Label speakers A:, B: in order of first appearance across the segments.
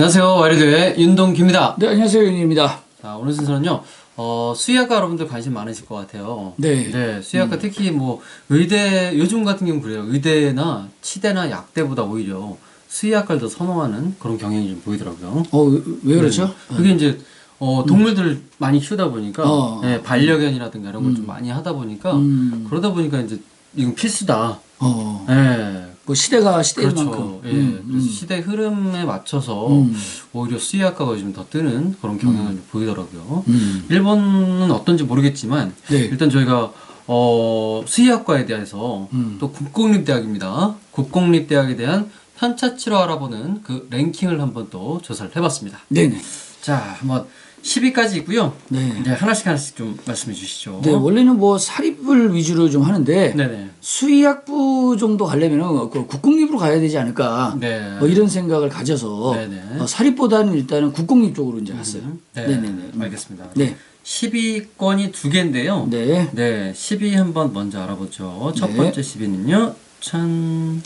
A: 안녕하세요. 와이드의 윤동기입니다.
B: 네, 안녕하세요. 윤입니다.
A: 자, 오늘 순서는요. 어, 수의학과 여러분들 관심 많으실 것 같아요.
B: 네.
A: 수의학과 특히 뭐 의대 요즘 같은 경우 그래요. 의대나 치대나 약대보다 오히려 수의학과를 더 선호하는 그런 경향이 좀 보이더라고요.
B: 어, 왜, 왜 그렇죠?
A: 그게 이제 어, 동물들을 많이 키우다 보니까
B: 어.
A: 예, 반려견이라든가 이런 걸좀 많이 하다 보니까
B: 음.
A: 그러다 보니까 이제 이건 필수다.
B: 어,
A: 예.
B: 뭐 시대가 시대인
A: 그렇죠.
B: 만큼.
A: 예.
B: 음, 음.
A: 시대 흐름에 맞춰서
B: 음.
A: 오히려 수의학과가 요즘 더 뜨는 그런 경향을 좀 보이더라고요.
B: 음.
A: 일본은 어떤지 모르겠지만
B: 네.
A: 일단 저희가 어, 수의학과에 대해서
B: 음.
A: 또 국공립대학입니다. 국공립대학에 대한 편차치로 알아보는 그 랭킹을 한번 또 조사를 해봤습니다.
B: 네네.
A: 자, 한번 10위까지 있고요.
B: 네.
A: 이제 하나씩 하나씩 좀 말씀해 주시죠.
B: 네, 원래는 뭐 사립을 위주로 좀 하는데
A: 네네.
B: 수의학부 정도 가려면은 그 국공립으로 가야 되지 않을까.
A: 네.
B: 뭐 이런 생각을 가져서. 어, 사립보다는 일단은 국공립 쪽으로 이제 갔어요.
A: 네.
B: 네네네.
A: 알겠습니다.
B: 네.
A: 10위권이 두 개인데요.
B: 네.
A: 네, 10위 한번 먼저 알아보죠. 첫
B: 네.
A: 번째 10위는요. 천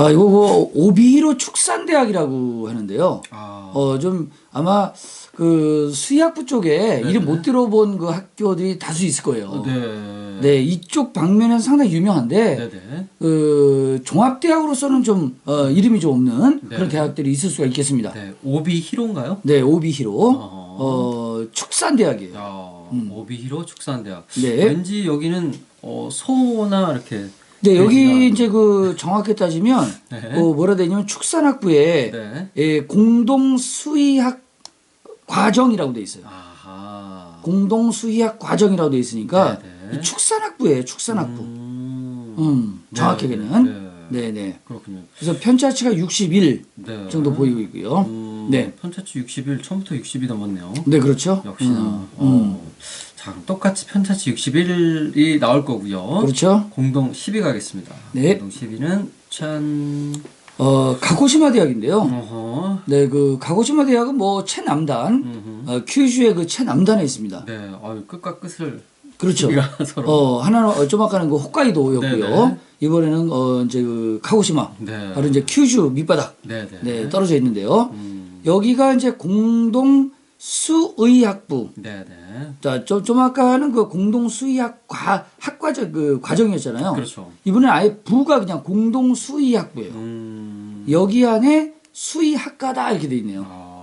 B: 아, 이거 뭐 오비히로 축산대학이라고 하는데요.
A: 아,
B: 어, 좀 아마 그 수의학부 쪽에 이름 못 들어본 그 학교들이 다수 있을 거예요.
A: 네.
B: 네, 이쪽 방면은 상당히 유명한데
A: 네, 네.
B: 그 종합대학으로서는 좀 어, 이름이 좀 없는
A: 네.
B: 그런 대학들이 있을 수가 있겠습니다.
A: 네, 오비 히로인가요?
B: 네, 오비히로
A: 어허.
B: 어, 축산대학이에요.
A: 야, 오비 히로 축산대학.
B: 음. 네.
A: 왠지 여기는 어, 소나 이렇게
B: 네, 여기 이제 그 정확히 따지면
A: 네.
B: 그 뭐라 되냐면 축산학부에
A: 네.
B: 예, 공동 수의학 과정이라고 돼 있어요.
A: 아하.
B: 공동 수의학 과정이라고 돼 있으니까
A: 네, 네.
B: 이 축산학부예요, 축산학부.
A: 음.
B: 음,
A: 네,
B: 정확하게는.
A: 네.
B: 네, 네.
A: 그렇군요.
B: 그래서 편차치가 61
A: 네.
B: 정도 보이고 있고요.
A: 음,
B: 네.
A: 편차치 60일 처음부터 60이 넘었네요.
B: 네, 그렇죠.
A: 역시나.
B: 음,
A: 어. 자, 똑같이 편차치 61이 나올 거고요.
B: 그렇죠.
A: 공동 10위 가겠습니다.
B: 네.
A: 공동 10위는 천
B: 어, 가고시마 대학인데요.
A: 어허.
B: 네, 그 가고시마 대학은 뭐 최남단. 어, 큐슈의 그 최남단에 있습니다.
A: 네. 아유, 끝과 끝을
B: 그렇죠. 어, 하나는 어, 좀 아까는 그 홋카이도였고요.
A: 네네.
B: 이번에는 어, 이제 그 가고시마,
A: 네.
B: 바로 이제 큐슈 밑바닥,
A: 네, 네.
B: 네, 떨어져 있는데요.
A: 음.
B: 여기가 이제 공동 수의학부.
A: 네, 네.
B: 자, 좀, 좀 아까는 그 공동 수의학 과 학과적 그 과정이었잖아요.
A: 그렇죠.
B: 이번엔 아예 부가 그냥 공동 수의학부예요.
A: 음.
B: 여기 안에 수의학과다 이렇게 돼 있네요.
A: 아.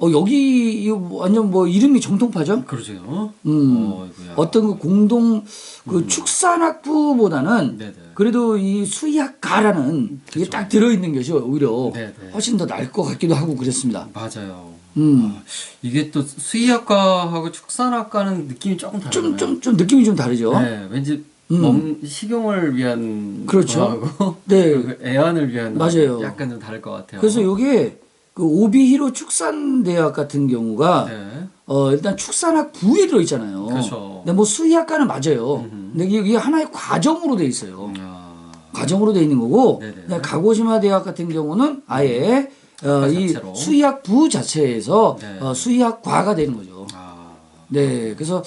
B: 어 여기 완전 뭐 이름이 정통파죠?
A: 그러죠.
B: 음.
A: 어이구야.
B: 어떤 그 공동 그 축산학부보다는
A: 네네.
B: 그래도 이 수의학과라는 그게. 딱 들어 있는 것이 오히려
A: 네네.
B: 훨씬 더 나을 것 같기도 하고 그랬습니다.
A: 맞아요.
B: 음.
A: 이게 또 수의학과하고 축산학과는 느낌이 조금 다르잖아요.
B: 좀 좀 좀 느낌이 좀 다르죠.
A: 네, 왠지
B: 음.
A: 먹, 식용을 위한
B: 그렇죠. 네.
A: 그 애완을 위한
B: 맞아요.
A: 약간 좀 다를 것 같아요.
B: 그래서 요게 그 오비히로 축산대학 같은 경우가
A: 네.
B: 어 일단 축산학 부에 들어 있잖아요.
A: 그렇죠.
B: 근데 뭐 수의학과는 맞아요.
A: 음흠.
B: 근데 이게 하나의 과정으로 돼 있어요.
A: 아,
B: 과정으로 돼 있는 거고 가고시마 대학 같은 경우는 아예 어, 이
A: 자체로.
B: 수의학 부 자체에서
A: 네.
B: 어, 수의학과가 되는 거죠.
A: 아,
B: 네, 그래서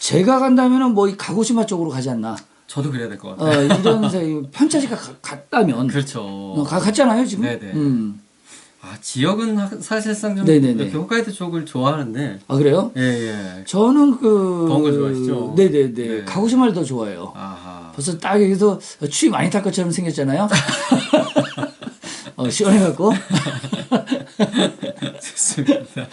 B: 제가 간다면은 뭐 이 가고시마 쪽으로 가지 않나.
A: 저도 그래야 될 것 같아요.
B: 어, 이런 세- 편차지가 가- 같다면
A: 그렇죠.
B: 어, 가, 같잖아요 지금.
A: 네네.
B: 음.
A: 아, 지역은 하- 사실상 좀
B: 네네네.
A: 이렇게 홋카이도 쪽을 좋아하는데
B: 아 그래요?
A: 예, 예.
B: 저는 그
A: 더운 걸 좋아하시죠?
B: 네네네.
A: 네.
B: 가고시마를 더 좋아해요.
A: 아하.
B: 벌써 딱 여기서 추위 많이 탈 것처럼 생겼잖아요. 어, 시원해갖고.
A: 좋습니다.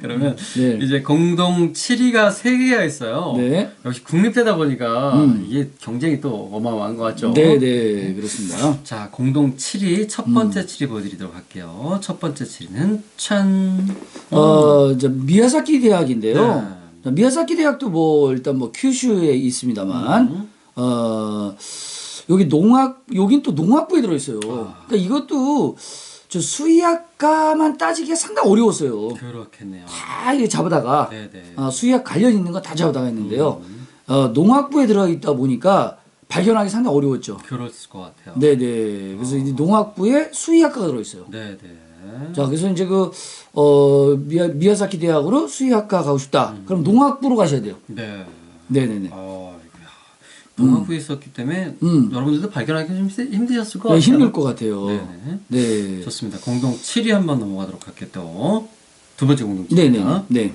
A: 그러면
B: 네.
A: 이제 공동 7위가 3개가 있어요.
B: 네.
A: 역시 국립대다 보니까
B: 음.
A: 이게 경쟁이 또 어마어마한 것 같죠?
B: 네 네 그렇습니다.
A: 자, 공동 7위, 첫 번째 7위 보여드리도록 할게요. 첫 번째 7위는 천.
B: 어, 저 미야사키 대학인데요.
A: 네.
B: 자, 미야사키 대학도 뭐 일단 뭐 큐슈에 있습니다만,
A: 음.
B: 어 여기 농학 여긴 또 농학부에 들어 있어요.
A: 아.
B: 그러니까 이것도 저 수의학과만 따지기가 상당히 어려웠어요.
A: 그렇겠네요.
B: 다 이게 잡아다가. 어, 수의학 관련 있는 거 다 잡아다가 했는데요.
A: 음.
B: 어, 농학부에 들어 있다 보니까 발견하기 상당히 어려웠죠.
A: 그럴 것 같아요.
B: 네네. 그래서 이 농학부에 수의학과가 들어 있어요.
A: 네네.
B: 자, 그래서 이제 그, 어, 미야, 미야사키 대학으로 수의학과 가고 싶다. 그럼 농학부로 가셔야 돼요.
A: 네.
B: 네네네.
A: 어, 농학부에 있었기 때문에
B: 음.
A: 여러분들도 발견하기 좀 힘드- 힘드셨을 것
B: 네,
A: 같아요.
B: 힘들 것 같아요.
A: 네네.
B: 네.
A: 좋습니다. 공동 7위 한번 넘어가도록 할게요. 두 번째 공동
B: 네네.
A: 7위입니다.
B: 네.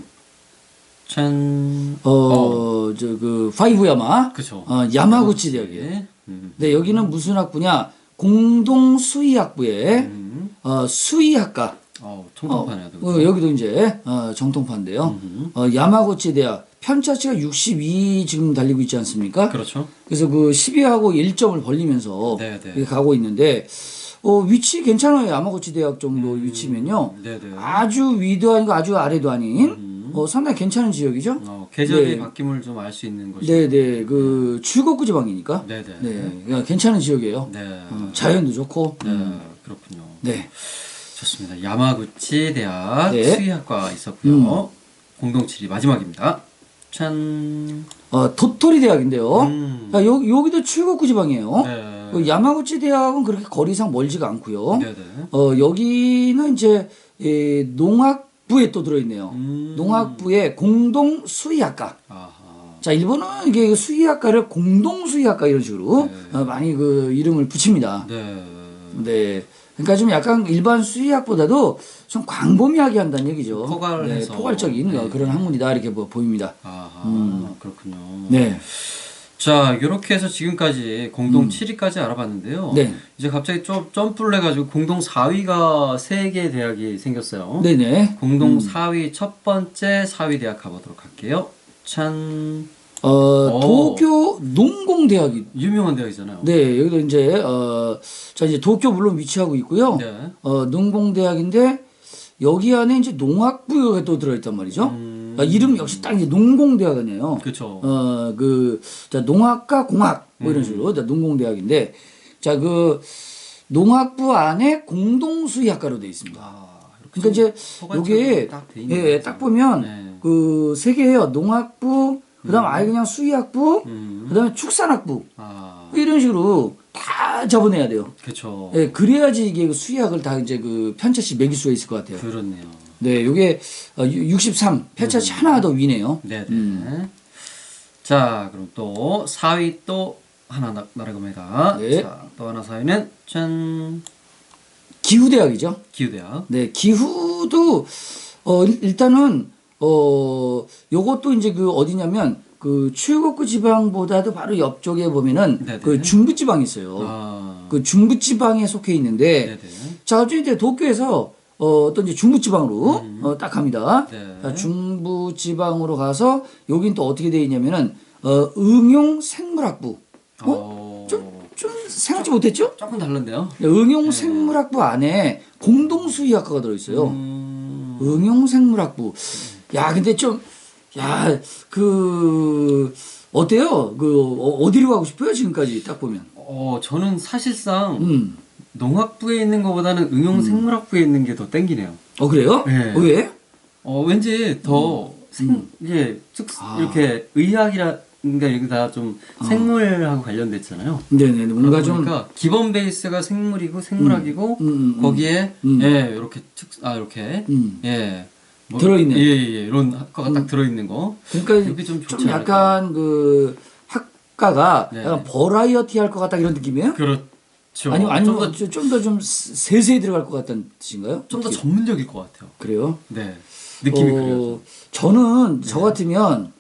A: 짠.
B: 어, 저 그 파이브 야마.
A: 그쵸.
B: 어, 야마구치 대학이에요.
A: 네. 음.
B: 네, 여기는 무슨 학부냐? 공동 수의학부의
A: 음.
B: 어, 수의학과.
A: 어,
B: 어,
A: 청통파네요.
B: 어, 여기도 이제 어, 정통파인데요.
A: 음.
B: 어, 야마구치 대학 편차치가 62 지금 달리고 있지 않습니까?
A: 그렇죠.
B: 그래서 그 12하고 1점을 벌리면서
A: 네, 네.
B: 가고 있는데 어, 위치 괜찮아요. 야마구치 대학 정도
A: 음.
B: 위치면요.
A: 네네.
B: 아주 위도 아니고 아주 아래도 아닌
A: 음.
B: 어, 상당히 괜찮은 지역이죠.
A: 어, 계절의
B: 네.
A: 바뀜을 좀 알 수 있는 곳이.
B: 네네 그 출곡구 지방이니까
A: 네네.
B: 네 그러니까 괜찮은 지역이에요.
A: 네.
B: 어, 자연도 좋고
A: 네, 그렇군요.
B: 네
A: 좋습니다. 야마구치 대학
B: 네.
A: 수의학과 있었고요. 공동 7위 마지막입니다. 짠.
B: 어, 도토리 대학인데요.
A: 음.
B: 야, 여, 여기도 출곡구 지방이에요.
A: 네.
B: 그 야마구치 대학은 그렇게 거리상 멀지가 않고요.
A: 네네.
B: 어, 여기는 이제 예, 농학부에 또 들어있네요.
A: 음.
B: 농학부의 공동 수의학과.
A: 아하.
B: 자, 일본은 이게 수의학과를 공동 수의학과 이런 식으로
A: 네.
B: 어, 많이 그 이름을 붙입니다.
A: 네.
B: 네. 그러니까 좀 약간 일반 수의학보다도 좀 광범위하게 한다는 얘기죠.
A: 포괄해서.
B: 네, 포괄적인
A: 네.
B: 그런 학문이다 이렇게 뭐 보입니다.
A: 아하. 그렇군요.
B: 네.
A: 자, 이렇게 해서 지금까지 공동 7위까지 알아봤는데요.
B: 음. 네.
A: 이제 갑자기 좀 점프를 해가지고 공동 4위가 세개 대학이 생겼어요.
B: 네네.
A: 공동 4위 첫 번째 4위 대학 가보도록 할게요. 짠
B: 어,
A: 오.
B: 도쿄 농공대학이
A: 유명한 대학이잖아요.
B: 네, 여기도 이제 어, 자 이제 도쿄 물론 위치하고 있고요.
A: 네.
B: 어, 농공대학인데 여기 안에 이제 농학부가 또 들어있단 말이죠.
A: 음.
B: 아, 이름 역시 딱 이제 농공대학 아니에요.
A: 그렇죠.
B: 어, 그, 자, 농학과 공학, 뭐
A: 음.
B: 이런 식으로, 자, 농공대학인데, 자, 그, 농학부 안에 공동수의학과로 되어 있습니다.
A: 아,
B: 그러니까 이제,
A: 포괄적으로
B: 요게,
A: 딱돼 있는
B: 예,
A: 거죠.
B: 딱 보면,
A: 네.
B: 그, 세 개예요. 농학부, 그 다음 아예 그냥 수의학부,
A: 음.
B: 그 다음에 축산학부,
A: 아,
B: 뭐 이런 식으로 다 접어내야 돼요.
A: 그렇죠.
B: 예, 그래야지 이게 그 수의학을 다 이제 그 편차씩 매길 수가 있을 것 같아요.
A: 그렇네요.
B: 네, 요게 어, 63, 편차치 하나 더 위네요.
A: 네, 네.
B: 음.
A: 자, 그럼 또 4위 또 하나 나- 나라갑니다.
B: 네.
A: 자, 또 하나 4위는 짠
B: 기후대학이죠.
A: 기후대학.
B: 네, 기후도 어 일- 일단은 어 요것도 이제 그 어디냐면 그 출국구 지방보다도 바로 옆쪽에 보면은
A: 네네.
B: 그 중부 지방이 있어요.
A: 아,
B: 그 중부 지방에 속해 있는데
A: 네네.
B: 자, 갑자기 이제 도쿄에서 어, 또 이제 중부 지방으로 어, 딱 갑니다.
A: 네.
B: 자, 중부 지방으로 가서 여긴 또 어떻게 돼 있냐면은 어, 응용 생물학부.
A: 어,
B: 좀 생각지 못했죠?
A: 조금 다른데요.
B: 응용 생물학부 안에 공동 수의학과가 들어 있어요.
A: 음,
B: 응용생물학부. 야, 근데 좀, 야, 그, 어때요? 그, 어, 어디로 가고 싶어요? 지금까지 딱 보면.
A: 어, 저는 사실상
B: 음.
A: 농학부에 있는 것보다는 응용 생물학부에 있는 게 더 땡기네요.
B: 어, 그래요?
A: 네.
B: 어, 왜?
A: 어, 왠지 더 생, 이게 즉
B: 음. 아.
A: 이렇게 의학이라 그러니까 이게 다좀 생물하고 관련됐잖아요.
B: 네네, 뭔가 좀.
A: 기본 베이스가 생물이고 생물학이고
B: 음, 음, 음.
A: 거기에
B: 음.
A: 예 이렇게 특, 아 이렇게
B: 음.
A: 예 뭐,
B: 들어있네. 음.
A: 예, 예, 예 이런 학과가 딱 들어있는 거.
B: 그러니까
A: 좀
B: 좀, 약간 그, 학과가
A: 네.
B: 약간 버라이어티 할 것 같다 이런 느낌이에요?
A: 그렇죠.
B: 아니면, 아니면
A: 좀더
B: 좀더좀 세세히 들어갈 것 같다는 뜻인가요?
A: 좀 더 전문적일 것 같아요.
B: 그래요?
A: 네 느낌이
B: 어,
A: 그래요.
B: 저는 저 같으면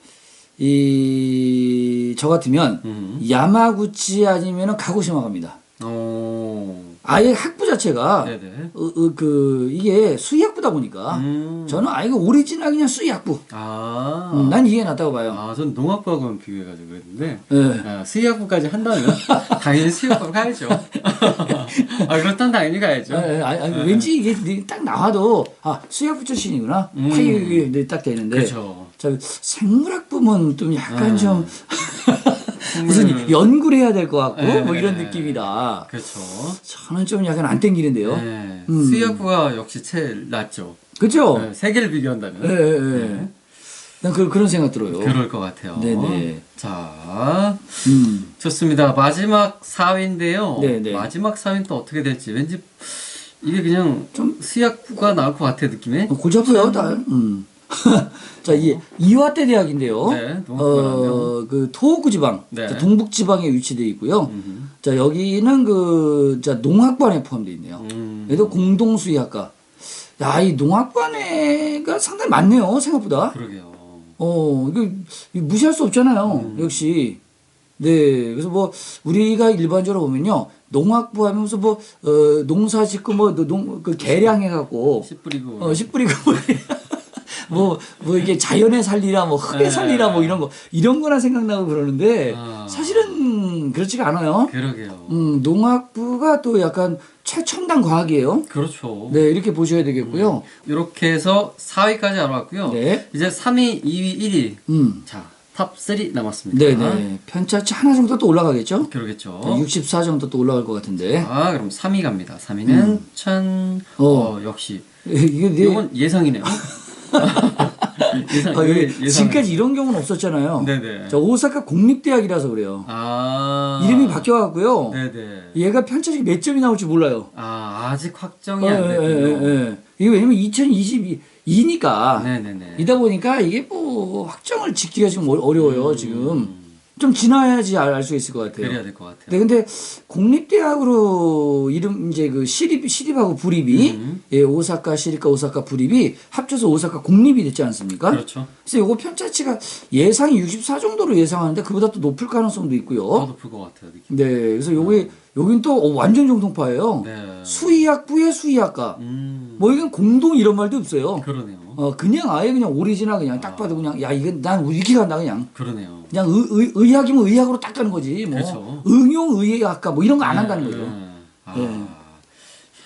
B: 이 저 같으면
A: 음.
B: 야마구치 아니면은 가고시마 갑니다.
A: 어
B: 아예 학부 자체가. 어, 어, 그 이게 수의학부다 보니까
A: 음.
B: 저는 아예 그 오리지널 그냥 수의학부.
A: 아.
B: 음, 난 이게 낫다고 봐요.
A: 아, 전 농학부하고만 비교해가지고 그랬는데,
B: 예.
A: 아, 수의학부까지 한다면, 당연히 수의학부 가야죠. 아, 그렇다면 당연히 가야죠.
B: 예, 예, 아니, 아니, 왠지 이게 딱 나와도 아 수의학부 출신이구나.
A: 음.
B: 탁 이게 딱 되는데.
A: 그렇죠.
B: 자 생물학부면 좀 약간
A: 음.
B: 좀 무슨 연구를 해야 될 것 같고
A: 예,
B: 뭐 이런
A: 예.
B: 느낌이다.
A: 그렇죠.
B: 저는 좀 약간 안 땡기는데요.
A: 네.
B: 음.
A: 수의학부가 역시 제일 낫죠.
B: 그죠?
A: 네, 세계를 비교한다면.
B: 예, 예, 예.
A: 네.
B: 난 그, 그런 생각 들어요.
A: 그럴 것 같아요.
B: 네네.
A: 자,
B: 음.
A: 좋습니다. 마지막 4위인데요.
B: 네네.
A: 마지막 4위는 또 어떻게 될지 왠지 이게 그냥 좀 수의학부가 나올 것 같아 느낌에.
B: 어, 아프요, 다. 음. 자, 이 이화대 대학인데요.
A: 네.
B: 어, 그 토호구 지방,
A: 네.
B: 자, 동북 지방에 위치되어 있고요.
A: 음흠.
B: 자, 여기는 그, 자, 농학관에 포함되어 있네요.
A: 음.
B: 얘도 공동수의학과. 야, 이 농학관에가 상당히 많네요, 생각보다.
A: 그러게요.
B: 어, 이거 이거 무시할 수 없잖아요. 역시. 네. 그래서 뭐, 우리가 일반적으로 보면요. 농학부 하면서 뭐, 어, 농사 짓고 뭐, 농, 그 개량해 갖고,
A: 씨 뿌리고.
B: 어, 씨 뿌리고, 뭐, 뭐, 뭐 이게 자연에 살리라, 뭐 흙에
A: 네.
B: 살리라, 뭐 이런 거, 이런 거나 생각나고 그러는데,
A: 아.
B: 사실은 그렇지가 않아요.
A: 그러게요.
B: 음, 농학부가 또 약간 최첨단 과학이에요.
A: 그렇죠.
B: 네, 이렇게 보셔야 되겠고요.
A: 이렇게 해서 4위까지 알아봤고요.
B: 네.
A: 이제 3위, 2위, 1위.
B: 음.
A: 자, 탑3 남았습니다.
B: 네네. 편차치 하나 정도 또 올라가겠죠?
A: 그러겠죠.
B: 64 정도 또 올라갈 것 같은데.
A: 아, 그럼 3위 갑니다. 3위는 천,
B: 어.
A: 어, 역시.
B: 이게 네.
A: 이건 예상이네요. 예상,
B: 아,
A: 이게
B: 지금까지 이런 경우는 없었잖아요.
A: 네네.
B: 저 오사카 공립대학이라서 그래요.
A: 아.
B: 이름이 바뀌어갖고요.
A: 네네.
B: 얘가 편차적이 몇 점이 나올지 몰라요.
A: 아, 아직 확정이
B: 예,
A: 안
B: 예,
A: 됐군요.
B: 예, 예. 이게 왜냐면 2022니까
A: 네네네.
B: 이다 보니까 이게 뭐 확정을 짓기가 지금 어- 어려워요.
A: 음.
B: 지금 좀 지나야지 알 수 있을 것 같아요.
A: 그래야 될 것 같아요.
B: 네, 근데 공립대학으로 이름 이제 그 시립 시립하고 부립이
A: 음.
B: 예, 오사카 시립과 오사카 부립이 합쳐서 오사카 공립이 됐지 않습니까?
A: 그렇죠.
B: 그래서 요거 편차치가 예상이 64 정도로 예상하는데 그보다 또 높을 가능성도 있고요.
A: 더 높을 것 같아요. 느낌.
B: 네, 그래서 요게 여긴 또 어, 완전 정통파예요.
A: 네.
B: 수의학부의 수의학과.
A: 음.
B: 뭐 이건 공동 이런 말도 없어요.
A: 그러네요.
B: 어 그냥 아예 그냥 오리지널 그냥 딱 봐도 그냥 야 이건 난 이렇게 간다 그냥.
A: 그러네요.
B: 그냥 의, 의, 의 학이면 의학으로 딱 가는 거지. 뭐
A: 그렇죠.
B: 응용 의학과 뭐 이런 거안
A: 네,
B: 한다는 거죠.
A: 네. 아,
B: 네.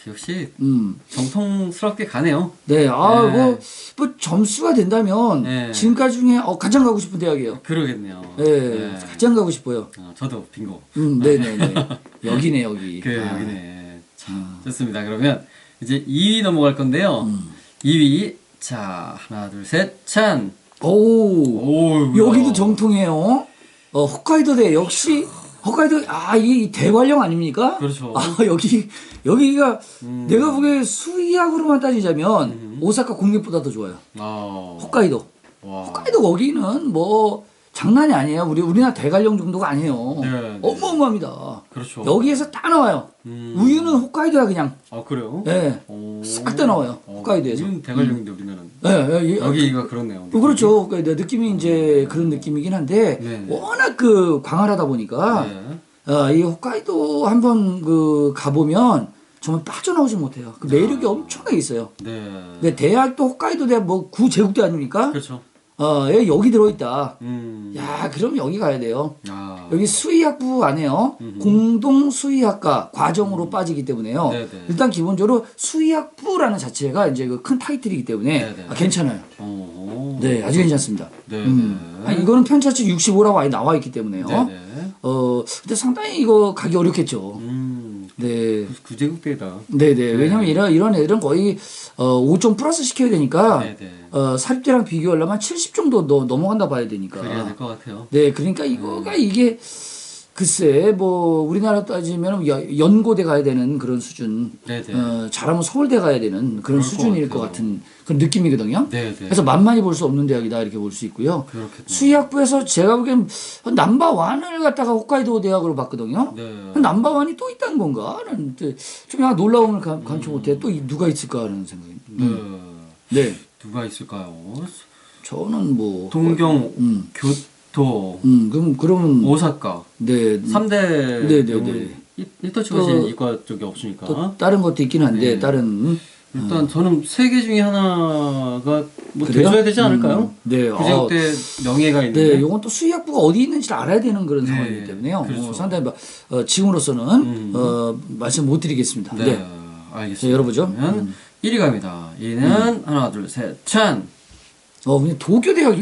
A: 역시
B: 음.
A: 정통스럽게 가네요.
B: 네, 아,
A: 네.
B: 뭐, 뭐, 점수가 된다면,
A: 네.
B: 지금까지 중에, 어, 가장 가고 싶은 대학이에요.
A: 그러겠네요.
B: 네, 가장 가고 싶어요.
A: 어, 저도 빙고.
B: 음, 네 네 네. 여기네, 여기.
A: 그
B: 아,
A: 여기네. 참 좋습니다. 그러면 이제 2위 넘어갈 건데요.
B: 음.
A: 2위 자 하나 둘 셋 찬.
B: 오,
A: 오
B: 여기도 정통이에요. 어, 홋카이도 대, 역시, 홋카이도, 아, 이 대관령 아닙니까?
A: 그렇죠.
B: 아, 여기, 여기가,
A: 음.
B: 내가 보기에 수의학으로만 따지자면, 오사카 공립보다 더 좋아요.
A: 아.
B: 홋카이도.
A: 와.
B: 홋카이도 거기는 뭐, 장난이 아니에요. 우리, 우리나라 대관령 정도가 아니에요.
A: 네, 네.
B: 어마어마합니다.
A: 그렇죠.
B: 여기에서 딱 나와요.
A: 음.
B: 우유는 홋카이도야 그냥.
A: 아 그래요?
B: 예.
A: 오.
B: 싹다 나와요,
A: 어,
B: 홋카이도에서.
A: 지금 대관령인데 우리나라는
B: 예, 예, 예.
A: 여기가 그렇네요.
B: 어, 그렇죠. 그러니까 느낌이 이제 그런 느낌이긴 한데
A: 네.
B: 워낙 그 광활하다 보니까
A: 네.
B: 어, 이 홋카이도 한번 그 가보면 정말 빠져나오지 못해요. 그 매력이
A: 아.
B: 엄청나게 있어요.
A: 네.
B: 근데 대학도 홋카이도 대학 뭐 구제국대 아닙니까?
A: 그렇죠.
B: 어, 예, 여기 들어있다.
A: 음.
B: 야, 그럼 여기 가야 돼요.
A: 아.
B: 여기 수의학부 안에요.
A: 음흠.
B: 공동 수의학과 과정으로 빠지기 때문에요.
A: 네네.
B: 일단 기본적으로 수의학부라는 자체가 이제 그 큰 타이틀이기 때문에
A: 네네.
B: 아, 괜찮아요.
A: 오.
B: 네, 아주 괜찮습니다.
A: 네.
B: 음.
A: 네.
B: 아니, 이거는 편차치 65라고 아예 나와 있기 때문에요.
A: 네네.
B: 어, 근데 상당히 이거 가기 어렵겠죠.
A: 음.
B: 네.
A: 구제국대다.
B: 네네. 왜냐면 이런, 이런 애들은 거의, 어, 5점 플러스 시켜야 되니까,
A: 네네.
B: 어, 사립대랑 비교하려면 70 정도 너, 넘어간다 봐야 되니까.
A: 그래야 될 것 같아요.
B: 네, 그러니까 이거가 이게 글쎄 뭐 우리나라 따지면 연고대 가야 되는 그런 수준. 어, 잘하면 서울대 가야 되는 그런 수준일 것,
A: 것
B: 같은 그런 느낌이거든요.
A: 네네.
B: 그래서 만만히 볼 수 없는 대학이다 이렇게 볼 수 있고요.
A: 그렇겠네.
B: 수의학부에서 제가 보기엔 남바완을 갖다가 홋카이도 대학으로 봤거든요.
A: 네.
B: 남바완이 또 있다는 건가? 하는 좀 놀라움을 감, 감추 못해. 음. 또 누가 있을까 하는 생각이. 음.
A: 네. 음.
B: 네.
A: 누가 있을까요?
B: 저는 뭐
A: 동경
B: 음.
A: 교 토,
B: 음, 그럼 그러면
A: 오사카.
B: 네,
A: 3대
B: 네, 네, 네.
A: 히터치가
B: 또-
A: 제일 이과 쪽이 없으니까.
B: 또 다른 것도 있긴 한데
A: 네.
B: 다른
A: 일단 저는 세 개 중에 하나가 뭐
B: 그래요?
A: 돼줘야 되지 않을까요?
B: 음, 네,
A: 구제국대 명예가
B: 네,
A: 있는데.
B: 요건 또 수의학부가 어디 있는지를 알아야 되는 그런
A: 네,
B: 상황이기 때문에요.
A: 그렇죠.
B: 어, 상당히 뭐, 어, 지금으로서는
A: 음.
B: 어, 말씀 못 드리겠습니다.
A: 네,
B: 네.
A: 알겠습니다.
B: 자, 열어보죠. 음.
A: 1위 갑니다. 1위는 하나, 둘, 셋, 찬.
B: 어, 그냥 도쿄 대학이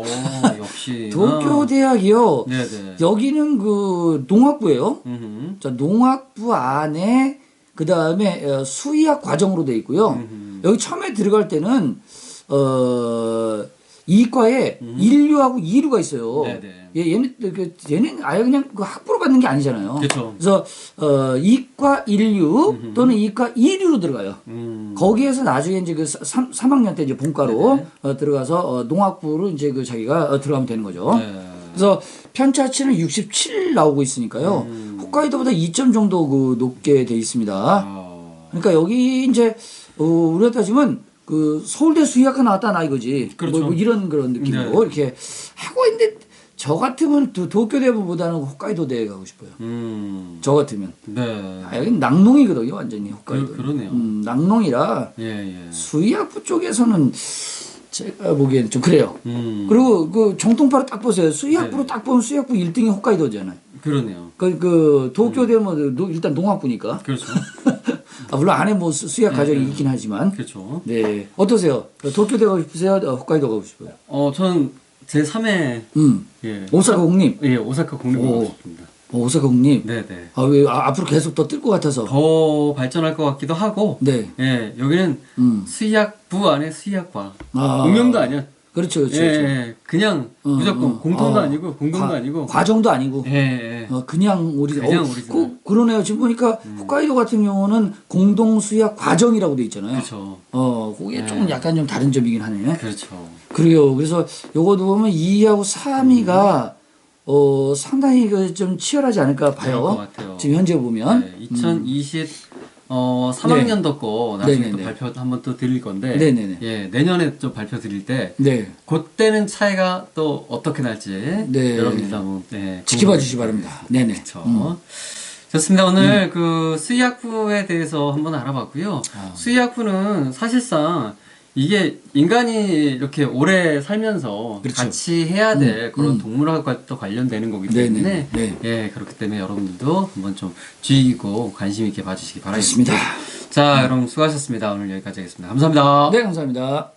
A: 어, 역시.
B: 도쿄 대학이요.
A: 네네.
B: 여기는 그 농학부예요.
A: 음.
B: 자, 농학부 안에 그 다음에 수의학 과정으로 돼 있고요.
A: 음흠.
B: 여기 처음에 들어갈 때는 어 이과에 인류하고 이류가 있어요.
A: 음. 네네.
B: 예, 얘네 그 얘는 아예 그냥 그 학부로 받는 게 아니잖아요.
A: 그쵸.
B: 그래서 어 이과 인류 또는 이과 이류로 들어가요.
A: 음.
B: 거기에서 나중에 이제 그 3, 삼학년 때 이제 본과로
A: 네네.
B: 어, 들어가서 어, 농학부로 이제 그 자기가 어, 들어가면 되는 거죠.
A: 네.
B: 그래서 편차치는 67 나오고 있으니까요.
A: 음.
B: 홋카이도보다 2점 정도 그 높게 돼 있습니다.
A: 아.
B: 그러니까 여기 이제 어, 우리가 따지면 그 서울대 수의학과 나왔다 나 이거지.
A: 그렇죠.
B: 뭐, 뭐 이런 그런 느낌으로
A: 네.
B: 이렇게 하고 있는데 저 같으면 도, 도쿄대보다는 홋카이도대에 가고 싶어요.
A: 음.
B: 저 같으면.
A: 네.
B: 아, 여기 낙농이거든요, 완전히 홋카이도.
A: 그- 그러네요.
B: 음, 낙농이라
A: 예, 예.
B: 수의학부 쪽에서는 제가 보기에는 좀 그래요.
A: 음.
B: 그리고 그 정통파로 딱 보세요. 수의학부로
A: 네.
B: 딱 보면 수의학부 1등이 홋카이도잖아요.
A: 그러네요.
B: 그, 그 도쿄대 뭐 노- 일단 농학부니까.
A: 그렇죠.
B: 아, 물론 안에 뭐 수- 수의학 과정이 있긴 하지만.
A: 그렇죠.
B: 네. 어떠세요? 도쿄대 가고 싶으세요? 어, 홋카이도 가고 싶어요?
A: 어, 저는 제 3회
B: 음.
A: 예.
B: 오사카 국립.
A: 예, 오사카
B: 오.
A: 가고 싶습니다.
B: 어, 오사카 국립.
A: 네, 네.
B: 아, 왜 아, 앞으로 계속 더 뜰 것 같아서.
A: 더 발전할 것 같기도 하고
B: 네.
A: 예, 여기는
B: 음.
A: 수의학부 안에 수의학과.
B: 아.
A: 응용도 아니야.
B: 그렇죠, 그렇죠.
A: 예,
B: 그렇죠.
A: 예, 그냥
B: 어,
A: 무조건
B: 어.
A: 공통도
B: 어.
A: 아니고 공동도
B: 과-
A: 아니고
B: 과정도 아니고.
A: 예, 예.
B: 어, 그냥 우리
A: 그냥
B: 어,
A: 오리지널.
B: 그, 그러네요. 지금 보니까 홋카이도 같은 경우는 공동 수의학 과정이라고 돼 있잖아요.
A: 그렇죠.
B: 어, 그게
A: 네.
B: 조금 약간 좀 다른 점이긴 하네.
A: 그렇죠.
B: 그래요. 그래서 요거도 보면 2위하고 3위가 어, 상당히 그 좀 치열하지 않을까 봐요. 지금 현재 보면.
A: 네, 2020 어, 3학년도 거 나중에
B: 네네네.
A: 또 발표 한번 또 드릴 건데
B: 네네네.
A: 예, 내년에 좀 발표 드릴 때
B: 네.
A: 그때는 차이가 또 어떻게 날지
B: 네.
A: 여러분들 한번 네,
B: 지켜봐 주시기 바랍니다. 네네.
A: 그렇죠.
B: 음.
A: 좋습니다. 오늘 그 수의학부에 대해서 한번 알아봤고요.
B: 아.
A: 수의학부는 사실상 이게 인간이 이렇게 오래 살면서
B: 그렇죠.
A: 같이 해야 될
B: 음,
A: 그런
B: 음.
A: 동물학과 또 관련되는 거기. 때문에
B: 네.
A: 예 그렇기 때문에 여러분들도 한번 좀 주의 깊고 관심 있게 봐주시기 바라겠습니다.
B: 그렇습니다.
A: 자, 여러분 수고하셨습니다. 오늘 여기까지 하겠습니다. 감사합니다.
B: 네, 감사합니다.